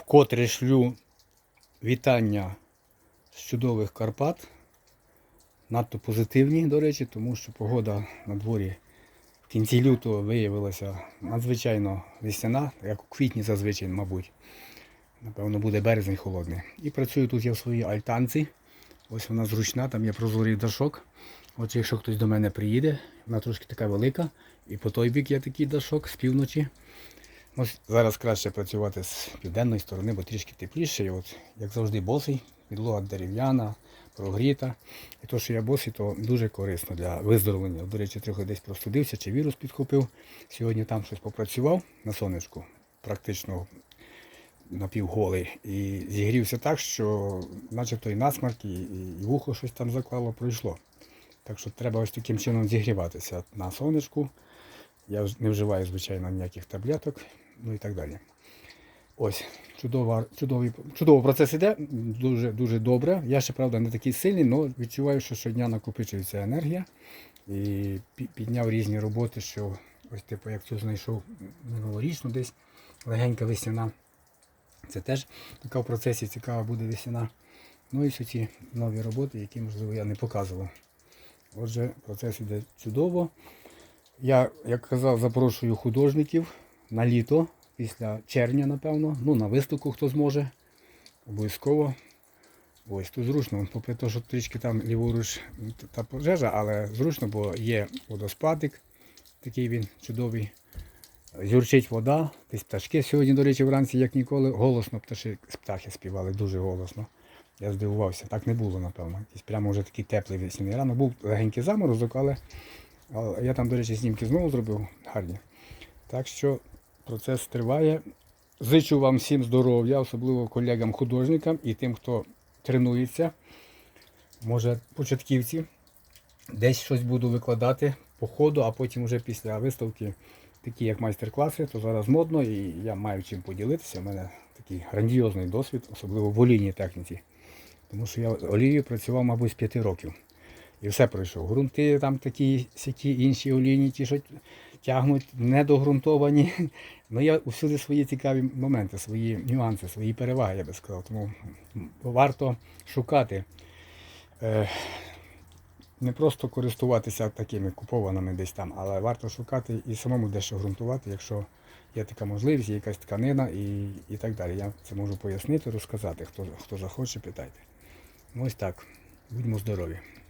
Вкотре шлю вітання з чудових Карпат. Надто позитивні, до речі, тому що погода на дворі в кінці лютого виявилася надзвичайно весняна, як у квітні зазвичай, мабуть. Напевно, буде березень холодний. І працюю тут я в своїй альтанці. Ось вона зручна, там є прозорий дашок. Отже, якщо хтось до мене приїде, вона трошки така велика. І по той бік є такий дашок з півночі. Ось зараз краще працювати з південної сторони, бо трішки тепліше. І от, як завжди, босий, підлога дерев'яна, прогріта. І то, що я босий, то дуже корисно для виздоровлення. До речі, трохи десь простудився чи вірус підхопив. Сьогодні там щось попрацював на сонечку, практично напівголий. І зігрівся так, що начебто і насмарк, і, і вухо щось там заклало, пройшло. Так що треба ось таким чином зігріватися на сонечку. Я не вживаю, звичайно, ніяких таблеток, ну і так далі. Ось, чудова, чудовий, чудовий процес іде, дуже, дуже добре. Я ще, правда, не такий сильний, але відчуваю, що щодня накопичується енергія. І підняв різні роботи, що ось типу, як цю знайшов минулорічну десь легенька весняна. Це теж така в процесі цікава буде весняна. Ну і всі ці нові роботи, які, можливо, я не показував. Отже, процес іде чудово. Я, як казав, запрошую художників на літо, після червня, напевно. Ну, на виставку хто зможе. Обов'язково. Ось тут зручно, попри те, що трішки там ліворуч та пожежа, але зручно, бо є водоспадик, такий він чудовий. Зюрчить вода, десь пташки сьогодні, до речі, вранці, як ніколи, голосно пташи, птахи співали, дуже голосно. Я здивувався, так не було, напевно. Якийсь прямо вже такий теплий весняний ранок. Був легенький заморозок, але я там, до речі, знімки знову зробив гарні. Так що процес триває. Зичу вам всім здоров'я, особливо колегам-художникам і тим, хто тренується. Може, початківці. Десь щось буду викладати по ходу, а потім вже після виставки, такі як майстер-класи, то зараз модно і я маю чим поділитися. У мене такий грандіозний досвід, особливо в олійній техніці. Тому що я олією працював, мабуть, з 5 років. І все пройшов. Грунти там такі, сякі інші олійні, ті, що тягнуть, недогрунтовані. Ну я усюди свої цікаві моменти, свої нюанси, свої переваги, я би сказав. Тому варто шукати. Е, не просто користуватися такими купованими десь там, але варто шукати і самому дещо ґрунтувати, якщо є така можливість, є якась тканина і, і так далі. Я це можу пояснити, розказати. Хто, хто захоче, питайте. Ось так. Будьмо здорові.